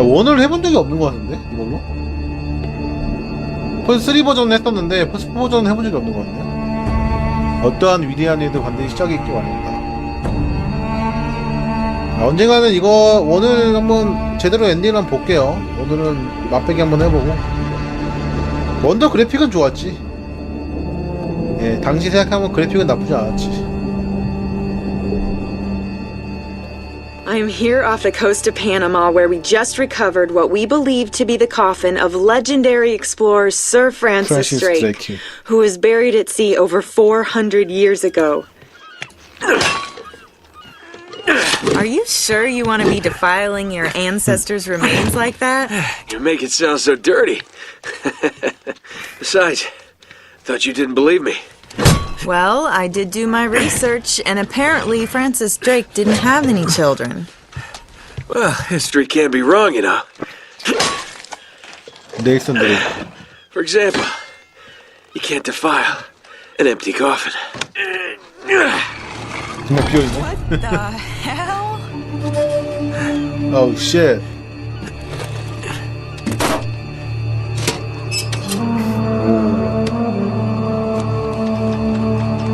야, 원을 해본 적이 없는 것 같은데 이걸로? 플스3 버전은 했었는데 플스4 버전은 해본 적이 없는 것 같네요. 어떠한 위대한 일도 반드시 시작이 있기 바랍니다. 아, 언젠가는 이거 원을 한번 제대로 엔딩을 한번 볼게요. 오늘은 맛배기 한번 해보고. 먼저 그래픽은 좋았지. 예, 당시 생각하면 그래픽은 나쁘지 않았지 I'm here off the coast of Panama where we just recovered what we believe to be the coffin of legendary explorer Sir Francis, Francis Drake, Drake. who was buried at sea over 400 years ago. Are you sure you want to be defiling your ancestors' remains like that? You make it sound so dirty. Besides, thought you didn't believe me. Well, I did do my research, and apparently Francis Drake didn't have any children. Well, history can't be wrong, you know. Jason Drake. For example, you can't defile an empty coffin. What the hell? Oh shit.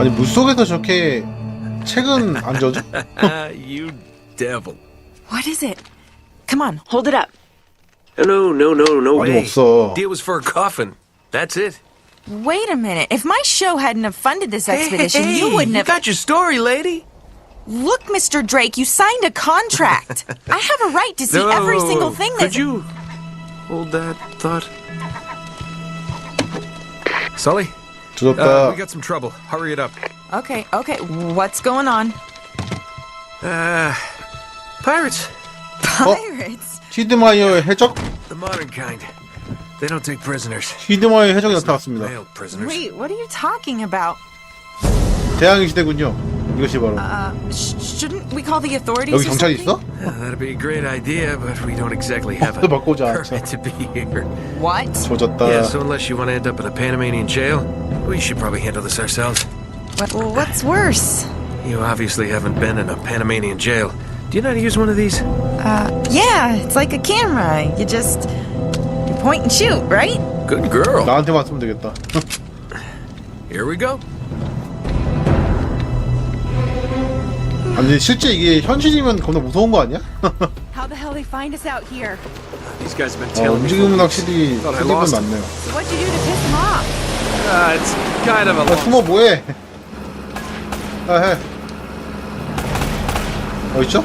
아니 물속에서 저렇게 책은 안 져져? Ah, you devil. What is it? Come on, hold it up. No, no, no, no 아니 way. 없어 Deal was for a coffin. That's it. Wait a minute. If my show hadn't have funded this expedition, you wouldn't have. got your story, lady. Look, Mr. Drake, you signed a contract. I have a right to see No, every single thing Could that's. you hold that thought? Sully, uh, 조졌다 we got some trouble. Hurry it up. Okay, okay. What's going on? Uh, pirates. Pirates. 히드마이어의 해적? The modern kind. They don't take prisoners. 히드마이어 해적이 나타났습니다 Male prisoners. Wait, what are you talking about? 대항해 시대군요 이것이 바로 Uh, sh- shouldn't we call the authorities? 여기 or 경찰 something? 있어? Yeah, that'd be a great idea, but we don't exactly have 또 a 바꾸자 permit to be here. What? 조졌다 Yeah, so unless you want to end up in a Panamanian jail, we should probably handle this ourselves. what? What's worse? You obviously haven't been in a Panamanian jail. Do you know how to use one of these? Uh, yeah, it's like a camera. You just you point and shoot, right? Good girl. 나한테만 쓰면 되겠다 Here we go. 아니 실제 이게 현실이면 겁나 무서운 거 아니야? How the hell they find us out here? These guys have been 어, me. 움직임은 확실히. Thought I lost them. 맞네요 So what'd you do to piss them off? Uh, it's kind of a 야 long 숨어 뭐해 아해 어딨죠?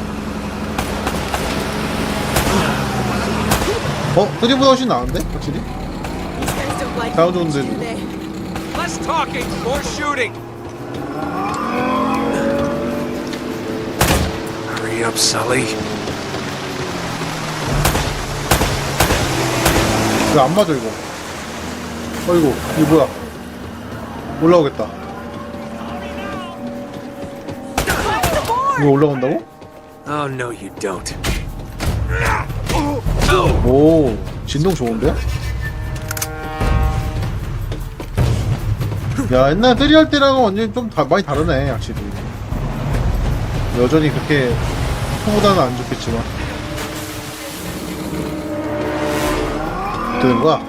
어? 흐리보다 훨씬 나은데? 확실히? 다운 좋은데 Less talking, more shooting. Hurry up, Sully. 왜 안 맞아 이거 어이구 이거 뭐야 올라오겠다 이거 올라온다고? Oh no, you don't. 오 진동 좋은데? 야 옛날 때리 할 때랑은 완전히 좀 다, 많이 다르네 확실히 여전히 그렇게 초보다는 안 좋겠지만 되는 거야?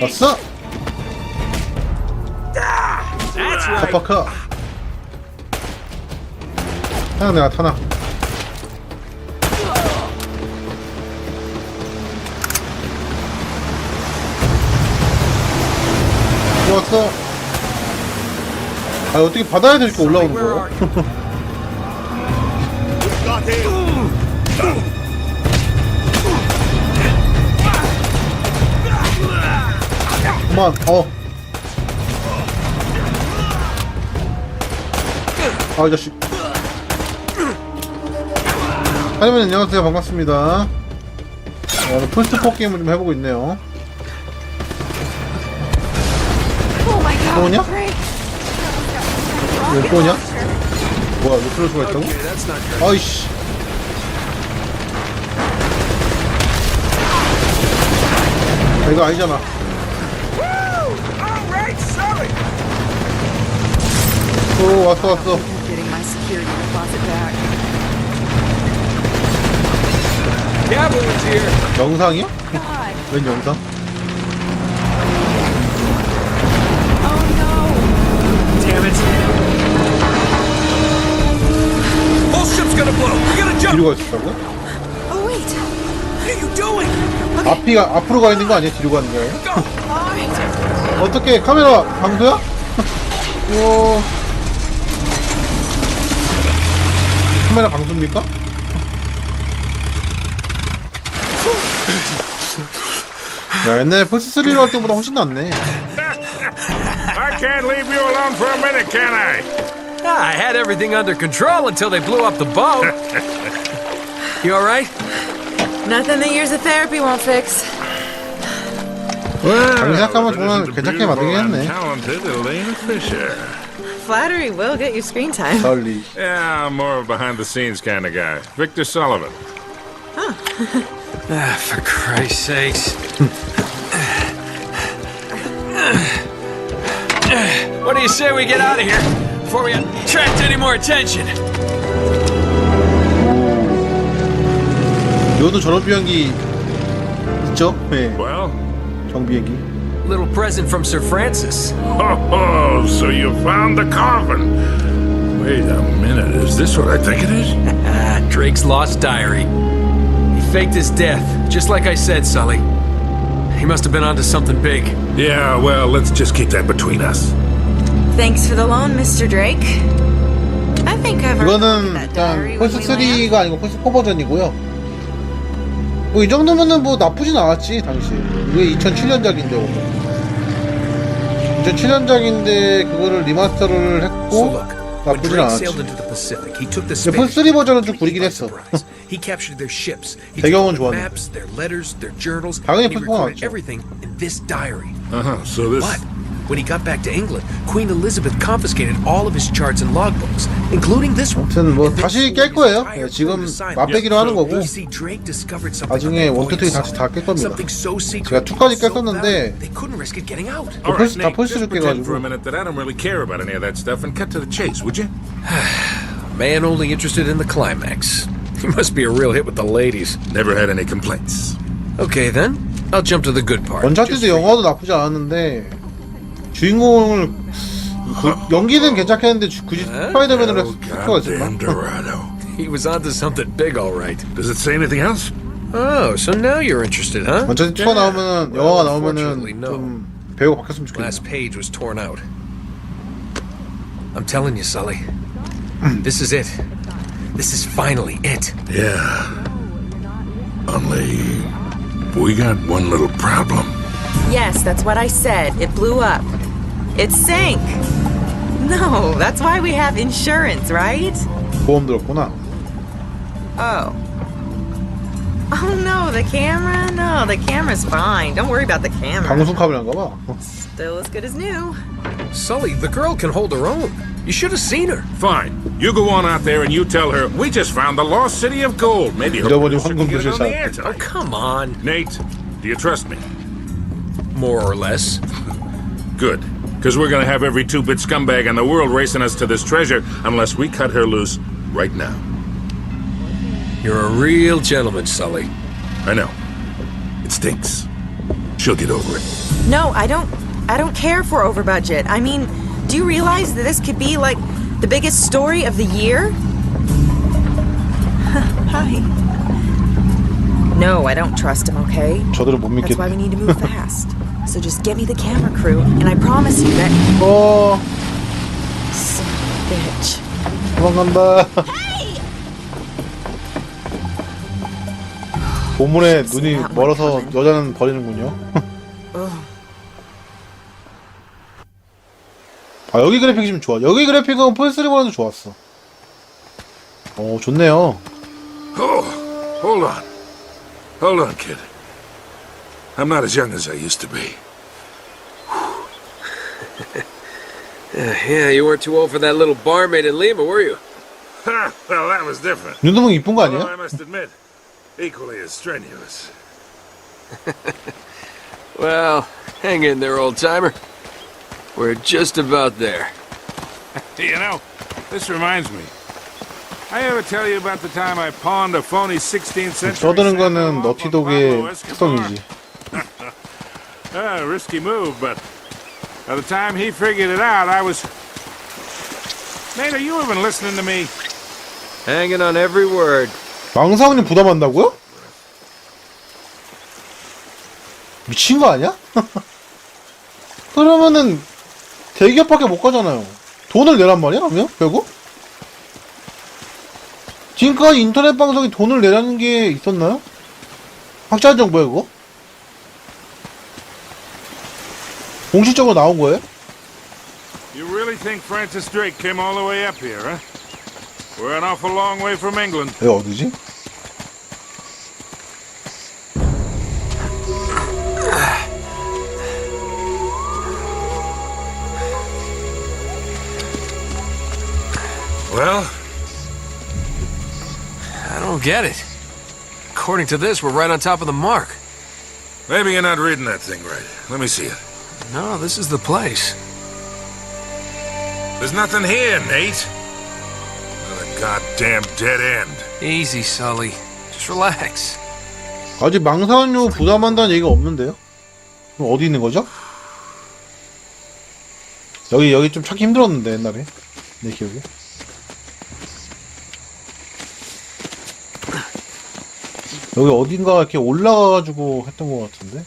왔어? 파파카 타나 내가 타나 좋았어. 아 어떻게 바다에서 이렇게 올라오는 거야? 그만. 어. 아, 이 자식. 하지만 안녕하세요. 반갑습니다. 어, 오늘 풀스포 게임을 좀 해보고 있네요. Oh. 뭐냐? Drake. 왜 또냐? 뭐야, 왜 그럴 수가 있다고? Okay, that's not good. 아이씨. 아, 이거 아니잖아. 오, 왔어, 왔어. Getting my security deposit back. Cavalry's here. 영상이요? 웬 영상? 뒤로 가 있었다고요? Oh, wait. What are you doing? 앞이 앞으로 가 있는 거 아니에요? 뒤로 가는 거예요? All right. 어떻게 카메라 방수야? 오 카메라 방수입니까? 야 옛날에 플스3로 할 때보다 훨씬 낫네 I can't leave you alone for a minute, can I? Ah, I had everything under control until they blew up the boat. you all right? Nothing that years of therapy won't fix. 장기 생각하면 But 정말 isn't the 괜찮게 beautiful 만들긴 and 했네 talented Elena Fisher. Flattery will get you screen time. 달리 Yeah, I'm more of a behind-the-scenes kind of guy. Victor Sullivan. Ah, for Christ's sakes. what do you say we get out of here before we attract any more attention? 이것도 저런 비행기 있죠? 네 Well, 정비행기 Little present from Sir Francis. oh, so you found the coffin. Wait a minute, is this what I think it is? Ah, Drake's lost diary. He faked his death, just like I said, Sully. He must have been onto something big. Yeah, well, let's just keep that between us. Thanks for the loan, Mr. Drake. I think I've already 이거는 looked at that diary 일단 when we land. 플스3가 아니고 플스4 버전이고요 뭐 이 정도면은 뭐 나쁘진 않았지 당시 이게 2007년작인데 2007년작인데 그거를 리마스터를 했고 나쁘진 않았지 sailed into the Pacific, he took the 근데 Spanish 플스3 버전은 좀 구리긴 했어 배경은 좋았네. 당연히 and he 플스4가 recorded 낫죠. everything in this diary. Uh-huh, so this... But when he got back to England, Queen Elizabeth confiscated all of his charts and logbooks, including this one. 아무튼 뭐 And then 다시 sold 깰 his 거예요 entire 예, 지금 crew to sign it. 맛배기로 하는 거고 You see, Drake discovered something 나중에 on that 원투, voyage, 쓰리 다시 다 깰 겁니다. Something so secret, 제가 투까지 so 깼었는데 valuable, they couldn't risk it getting out. All 플스- 다 Nate, 플스를 just pretend 깨가지고. for a minute that I don't really care about any of that stuff and cut to the chase, would you? Man only interested in the climax. He must be a real hit with the ladies. Never had any complaints. Okay then, I'll jump to the good part. 원차트도 영화도 나쁘지 않았는데 주인공을 그, 연기는 괜찮겠는데 주- 굳이 스파이더맨으로 Oh, 했을 필요가 있었나? goddamn Dorado. He was onto something big, all right. Does it say anything else? Oh, so now you're interested, huh? 원차트 2가 나오면은 영화가 unfortunately, 나오면은 no. 좀 배우가 바뀌었으면 좋겠네 Last page was torn out. I'm telling you, Sully. This is it. This is finally it. Yeah. Only we got one little problem. Yes, that's what I said. It blew up. It sank. No, that's why we have insurance, right? 보험 들었구나 Oh. Oh no, the camera? No, the camera's fine. Don't worry about the camera. 방송 카메라인가 봐 Still as good as new. Sully, the girl can hold her own. You should have seen her. Fine. You go on out there and you tell her we just found the lost city of gold. Maybe her 잃어버린 producer can 황금 get it on the 도시를 air Oh, tonight. come on. Nate, do you trust me? More or less. Good. Because we're going to have every two-bit scumbag in the world racing us to this treasure unless we cut her loose right now. You're a real gentleman, Sully. I know. It stinks. She'll get over it. No, I don't I don't care for over budget. I mean, do you realize that this could be like the biggest story of the year? Hi. No, I don't trust him, okay? 저들은 못 That's why we 믿겠네 need to move fast. So just get me the camera crew, and I promise you that 어 son of a bitch. 도망간다 본문에 눈이 멀어서 여자는 버리는군요 아 여기 그래픽이 좀 좋아 여기 그래픽은 플스3보다도 좋았어 어 좋네요 Oh, hold on. Hold on, kid. I'm not as young as I used to be. yeah, you weren't too old for that little barmaid in Lima, were you? Ha! Well, that was different. 윤도มึ 이쁜 거 Although 아니야? I must admit, equally as strenuous. Well, hang in there, old timer. We're just about there. You know, this reminds me. I ever tell you about the time I pawned a phony 16th century Santa 거는 너티독의? 특성이지. Ah, risky move, but by the time he figured it out, I was. Nate, are you even listening to me? Hanging on every word. 망사원님 부담한다고요? 미친 거 아니야? 그러면은 대기업밖에 못 가잖아요. 돈을 내란 말이야, 그러면? 결국? 지금까지 인터넷 방송이 돈을 내라는 게 있었나요? 확실한 정보야, 그거? 공식적으로 나온 거예요? You really think Francis Drake came all the way up here, huh? We're an awful long way from England. 여기 어디지? Well, don't get it. According to this, we're right on top of the mark. Maybe you're not reading that thing right. Let me see it. No, this is the place. There's nothing here, Nate. Another goddamn dead end. Easy, Sully. Just relax. 아직 망사원료 부담한다는 얘기가 없는데요? 그럼 어디 있는 거죠? 여기 여기 좀 찾기 힘들었는데 옛날에 내 기억에 여기 어딘가 이렇게 올라가가지고 했던 것 같은데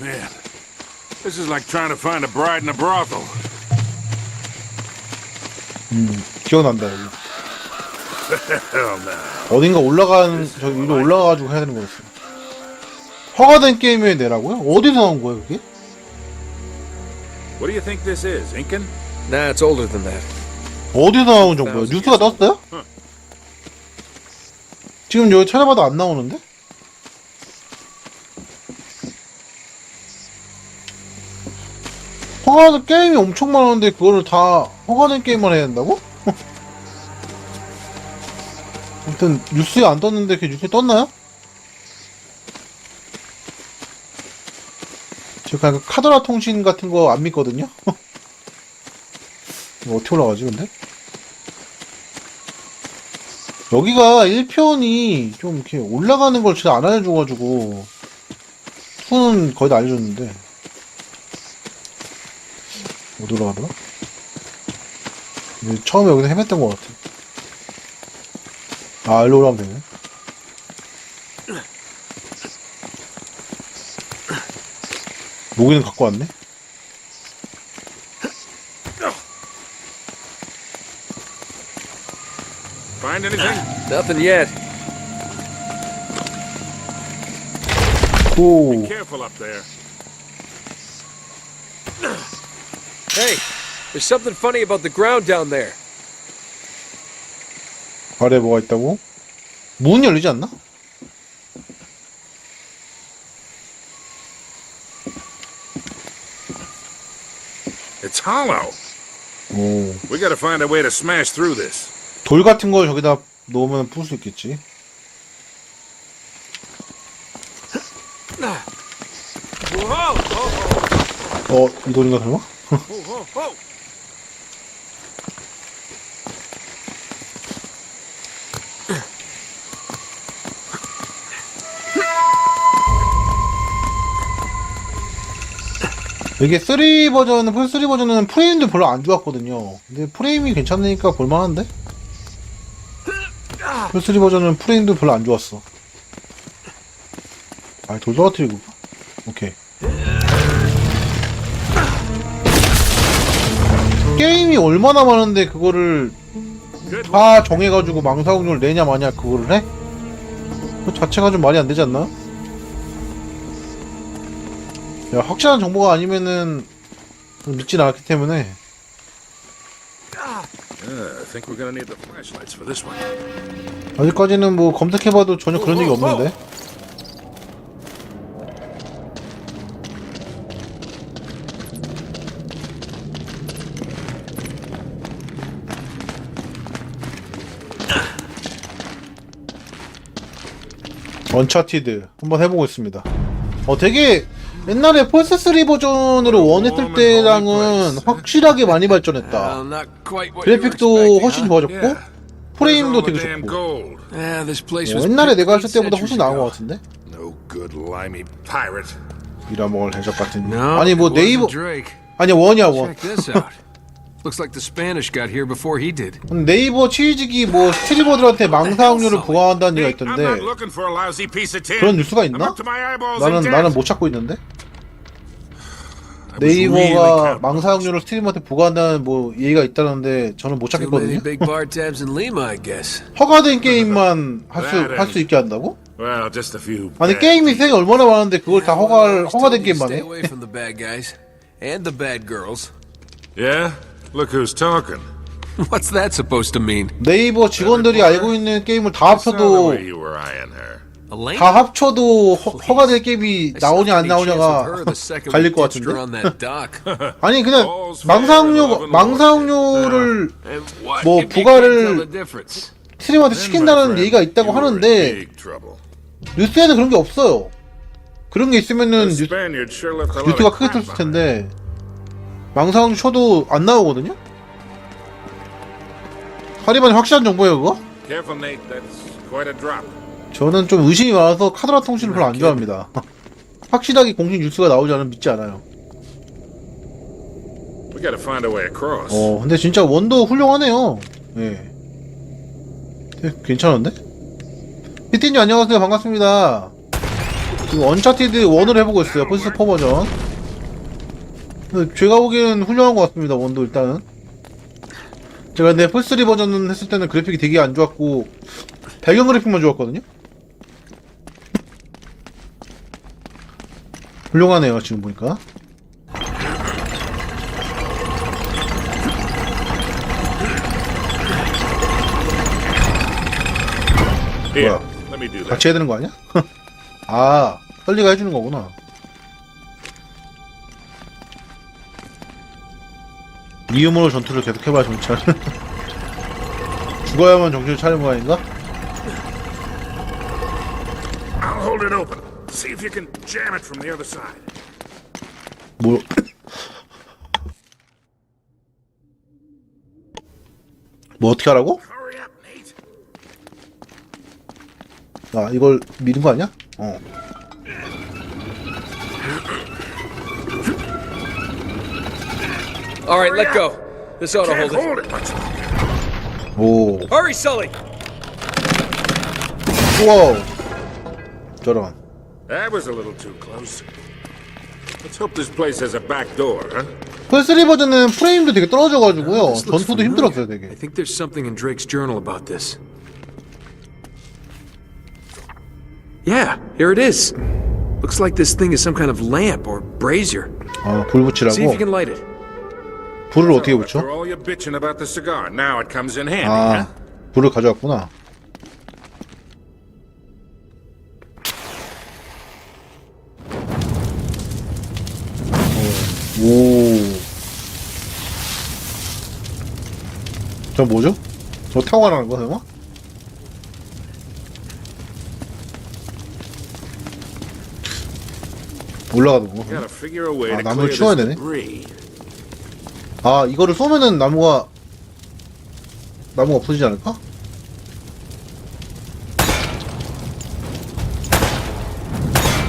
Man, this is like trying to find a bride in a brothel. 기억난다 여기 Hell no. 어딘가 올라가는 저 위로 올라가가지고 해야 되는 거였어 허가된 게임에 내라고요? 어디서 나온 거예요 그게? What do you think this is, Incan? Nah, it's older than that. 어디서 나온 정보예요? 뉴스가 떴어요? 지금 여기 찾아봐도 안 나오는데? 허가된 게임이 엄청 많은데 그거를 다 허가된 게임만 해야 된다고? 아무튼 뉴스에 안 떴는데 그 뉴스에 떴나요? 제가 그 카더라 통신 같은 거 안 믿거든요? 어떻게 올라가지 근데? 여기가 1편이 좀 이렇게 올라가는 걸 진짜 안 알려줘가지고 2는 거의 다 알려줬는데. 못 올라가더라? 처음에 여기서 헤맸던 것 같아. 아 일로 올라가면 되네. 모기는 갖고 왔네 Find anything? Nothing yet. 오 Careful up there. Hey, there's something funny about the ground down there. 아래 뭐가 있다고? 문 열리지 않나? It's hollow. 오. We gotta find a way to smash through this. 돌 같은 거 저기다 놓으면 풀 수 있겠지. 어, 이 돌인가 설마? 이게 3 버전은, 플3 버전은 프레임도 별로 안 좋았거든요. 근데 프레임이 괜찮으니까 볼만한데? 플3 버전은 프레임도 별로 안 좋았어. 아, 돌 떨어뜨리고. 오케이. 게임이 얼마나 많은데 그거를. 다 정해가지고 망사공률 내냐 마냐 그거를 해? 그 자체가 좀 말이 안 되지 않나? 야, 확실한 정보가 아니면은 믿진 않기 때문에 Uh, I think we're gonna need the flashlights for this one. 아직까지는 뭐 검색해봐도 전혀 그런 적이 없는데? 언차티드 한번 해보고 있습니다. 어 되게 옛날에 펄스3 버전으로 원했을 때랑은 확실하게 많이 발전했다 그래픽도 훨씬? 좋아졌고. 프레임도 되게 좋고? Ah, 어, 옛날에 내가 했을 때보다 훨씬 나은 것. 같은데. 빌어먹을 해적 같은 아니 뭐 네이버. 아니 원이야 원. Looks like the Spanish got here before he did. 네이버 취직이 뭐 스트리머들한테 망사학료를 부과한다는 얘기가 있던데. 그런 뉴스가 있나? 나는 나는. 못 찾고 있는데 네이버가 on 망사학료를 스트리머한테 부과한다는 뭐 얘기가 있다는데 저는 못 찾겠거든요. 허가된 게임만 할수할 수 있게 한다고? Well, just a few. 아니 게임이 세계 얼마나 많은데 그걸 다 Always 허가된 게임만 해? Look who's talking. What's that supposed to mean? 네이버 직원들이 알고 있는 게임을 다 Saw the 합쳐도 way you were eyeing her. Elaine? 다 합쳐도 허, 허가될 게임이 I saw 나오냐 안 나오냐가 her the second we 갈릴 것 ditched her 같은데? on that dock. 아니 그냥 And what 뭐 if you can't tell 부과를 the difference? 스트리머한테 시킨다는 얘기가 있다고 you were in 하는데 big trouble. 뉴스에는 그런 게 없어요. 그런 게 있으면은 The 뉴, Spaniard sure left a lot 뉴스가 of 크게 떴을 behind. 텐데 망사학료 쳐도 안 나오거든요. 하리만이 확실한 정보예요 그거? 저는 좀 의심이 많아서 카드라 통신을 별로 안 좋아합니다. 확실하게 공식 뉴스가 나오지 않으면 믿지 않아요. 어, 근데 진짜 원도 훌륭하네요. 예. 네, 괜찮은데? 피티님 안녕하세요. 반갑습니다. 지금 언차티드 1을 해보고 있어요. 플스4 버전. 근데 제가 보기엔 훌륭한 것 같습니다. 원도 일단은. 제가 근데 플스3 버전 했을 때는 그래픽이 되게 안 좋았고, 배경 그래픽만 좋았거든요? 훌륭하네요, 지금 보니까. That. 같이 해야 되는 거 아니야? 아, 설리가 해주는 거구나. 이음으로 전투를 계속해봐, 정찰. 죽어야만 정신을 거 아닌가? I'll hold it open. See if you can jam it from the other side. 뭐. 뭐 어떻게 하라고? Hurry up, Nate. 아, 이걸 미는 거 아니야? 어. All right, let go. This ought to Can't hold it. hold it much longer. 오. Hurry, Sully! 우와. 저런. That was a little too close. Let's hope this place has a back door, huh? 플스3 버전은 프레임도 되게 떨어져가지고요. This looks 전투도 familiar. 힘들었어요, I 되게. think there's something in Drake's journal about this. Yeah, here it is. Looks like this thing is some kind of lamp or brazier. 아, 불 See if you 붙이라고? can light it. 불을 어떻게 붙여? 아? 불을 가져왔구나. 오. 오. 저 뭐죠? 저 타고 가라는 거, 설마? a way 아, 나무를 치워야 되네. 아, 이거를 쏘면은 나무가, 나무가 없어지지 않을까?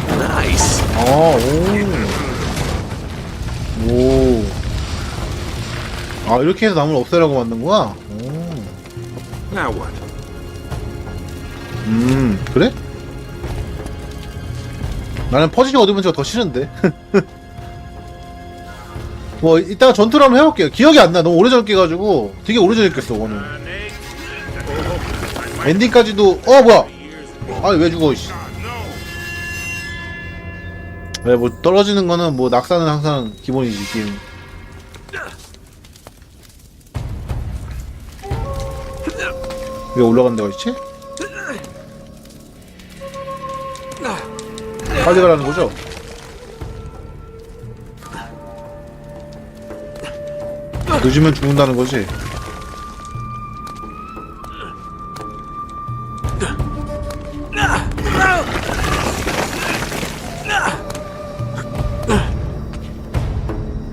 Nice. 아, 오. 오. 아, 이렇게 해서 나무를 없애라고 만든 거야? 오. Now what? 음, 그래? 나는 퍼즐이 어드벤처가 더 싫은데. 뭐, 이따가 전투를 한번 해볼게요. 기억이 안 나. 너무 오래전 깨가지고. 되게 오래전에 깼어, 오늘. 엔딩까지도, 어, 뭐야! 아니, 왜 죽어, 씨. 왜, 뭐, 떨어지는 거는, 뭐, 낙사는 항상 기본이지, 게임. 왜 올라간 데가 있지? 빨리 가라는 거죠? 늦으면 죽는다는 거지?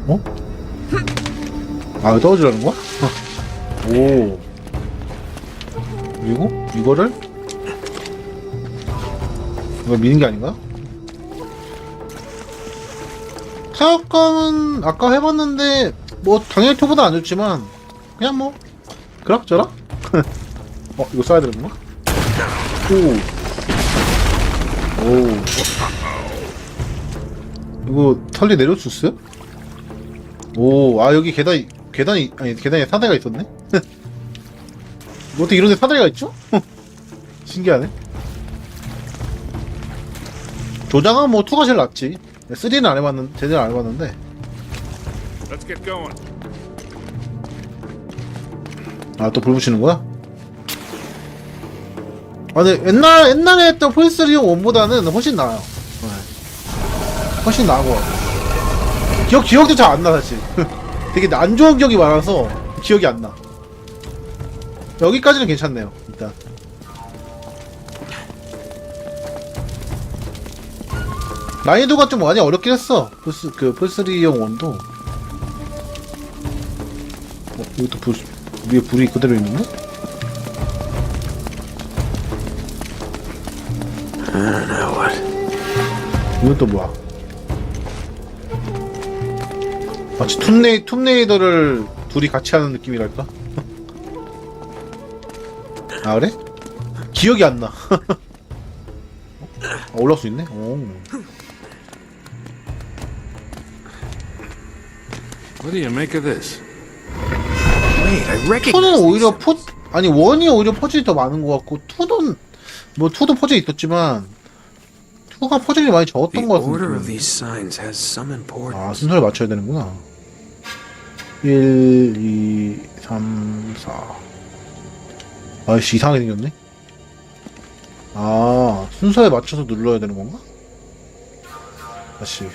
어? 아, 떨어지라는 거야? 오. 그리고 이거를 이거 미는 게 아닌가? 타격감은 아까 해봤는데 뭐 당연히 투보다 안 좋지만 그냥 뭐 그럭저럭? 어 이거 써야 되는 건가? 오. 오. 이거 털리 내려올 수 있어요? 오, 아 여기 계단 계단이 아니 계단에 사다리가 있었네. 어떻게 이런 데 사다리가 있죠? 신기하네. 조장은 뭐 2가 제일 낫지. 3는 안 해봤는 제대로 안 해봤는데. Let's get going. 아 또 불 붙이는 거야? 아 근데 옛날 옛날에 했던 폴스리용 1보다는 훨씬 나아요. 네. 훨씬 나은 것 같아. 기억 기억도 잘 안 나 사실. 되게 안 좋은 기억이 많아서 기억이 안 나. 여기까지는 괜찮네요. 일단. 난이도가 좀 많이 어렵긴 했어. 플스 그 폴스리용 1도. 어, 이것도 불 위에 불이 그대로 있는데? 이건 또 뭐야? 마치 툼레이, 툼레이더를 둘이 같이 하는 느낌이랄까? 아 그래? 기억이 안 나. 아, 올라올 수 있네? 오. What do you make of this? 투는 오히려. 포 아니 원이 오히려 퍼즐이 더 많은 것 같고 투는 뭐 투도 퍼즐이 있었지만 투가 퍼즐이 많이 적었던 것 같은데. 아 순서를 맞춰야 되는구나 1 2 3 4 아이씨 이상하게 생겼네 아 순서에 맞춰서 눌러야 되는 건가? 다시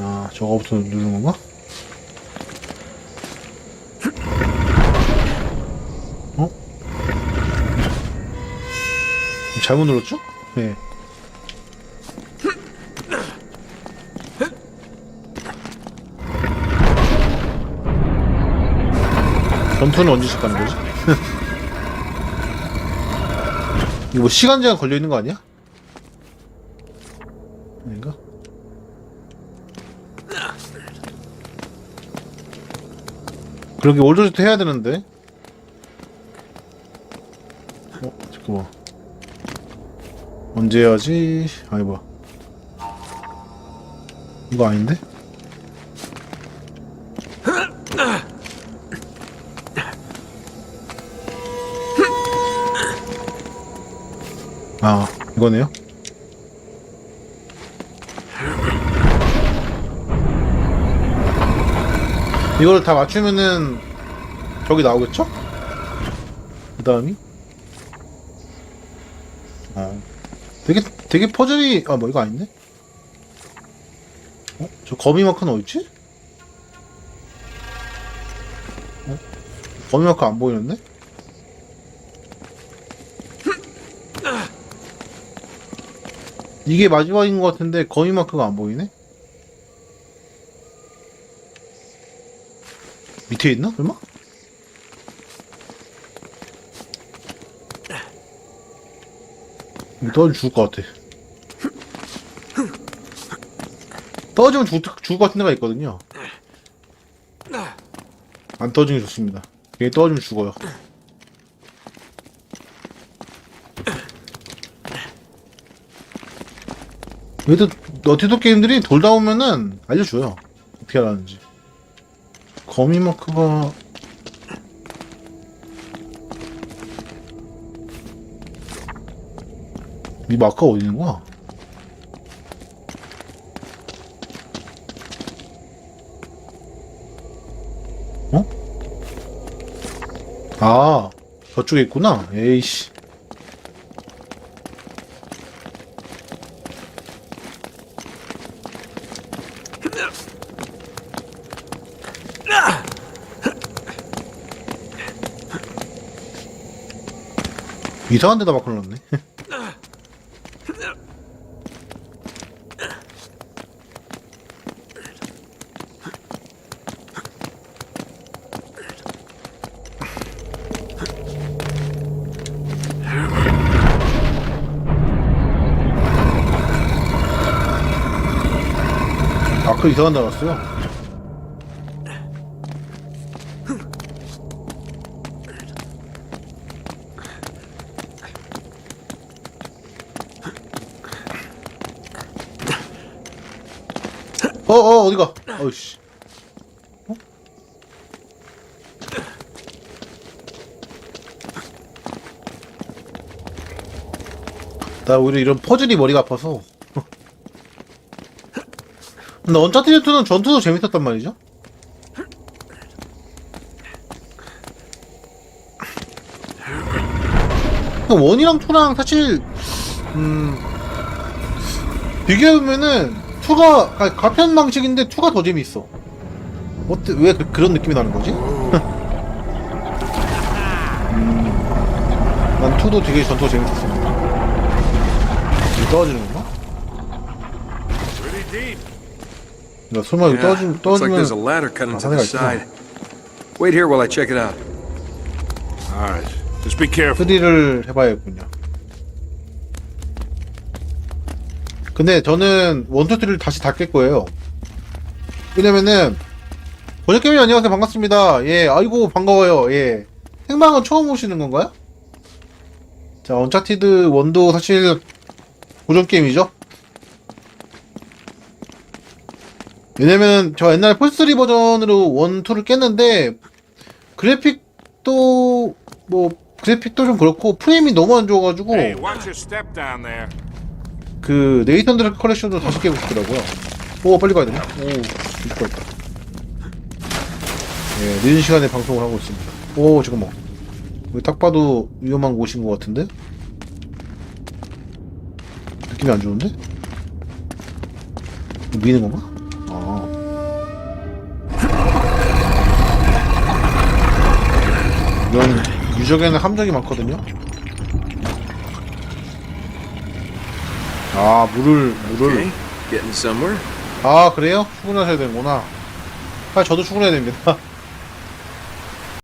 아 저거부터 누르는 건가? 잘못 눌렀죠? 네. 전투는 언제 시작하는 거지? 이거 뭐 시간 제한 걸려 있는 거 아니야? 아닌가? 그러게 올드부터 해야 되는데. 어 잠깐만. 언제 해야지? 아니 뭐야. 이거 아닌데? 아 이거네요. 이걸 다 맞추면은 저기 나오겠죠? 그 다음이 어 되게 되게 퍼즐이 아 뭐 이거 아닌데? 어? 저 거미 마크는 어딨지? 어? 거미 마크 안 보이는데? 이게 마지막인 것 같은데 거미 마크가 안 보이네? 밑에 있나? 설마? 이거 떨어지면 죽을 것 같아. 떨어지면 죽, 죽을 것 같은 데가 있거든요. 안 떨어지는 게 좋습니다. 괜히 떨어지면 죽어요. 그래도 너티도 게임들이 돌다 오면은 알려줘요. 어떻게 하라는지. 거미 마크가 이 마크가 어디 있는 거야? 어? 아 저쪽에 있구나 에이씨 이상한 데다 막 걸렸네 그 이상한 나갔어요. 어, 어, 어디가? 어이씨. 어? 나 오히려 이런 퍼즐이 머리가 아파서. 근데 언차티드 2는 전투도 재밌었단 말이죠? 근데 원이랑 2랑 사실 음 비교해보면은 2가 가, 가편 방식인데 2가 더 재밌어 어때 왜 그, 런 느낌이 나는 거지? 음, 난 2도 되게 전투가 재밌었습니다 떨어지는 건가? Ladder cut into 상대가 the 있구나. side. Wait here while I check it out. All right. Just be careful. 3D를 해봐야겠군요. 근데 저는 원투 쓰리를 다시 닫을 거예요. 왜냐면은 번역개미 안녕하세요 반갑습니다. 예 아이고 반가워요. 예 생방은 처음 오시는 건가요? 자 언차티드 원도 사실 고전 게임이죠. 왜냐면 저 옛날 폴3 버전으로 원, 투를 깼는데 그래픽도 뭐 그래픽도 좀 그렇고 프레임이 너무 안 좋아가지고. 그 네이턴 드래그 컬렉션도 다시 깨고 싶더라고요. 오 빨리 가야 되네. 오 이거 있다. 예 늦은 시간에 방송을 하고 있습니다. 오 잠깐만. 여기 딱 봐도 위험한 곳인 것 같은데? 느낌이 안 좋은데? 미는 건가? 이런 유적에는 함정이 많거든요. 아 물을 물을 Okay, getting somewhere. 아 그래요? 출근하셔야 되는구나 아 저도 출근해야 됩니다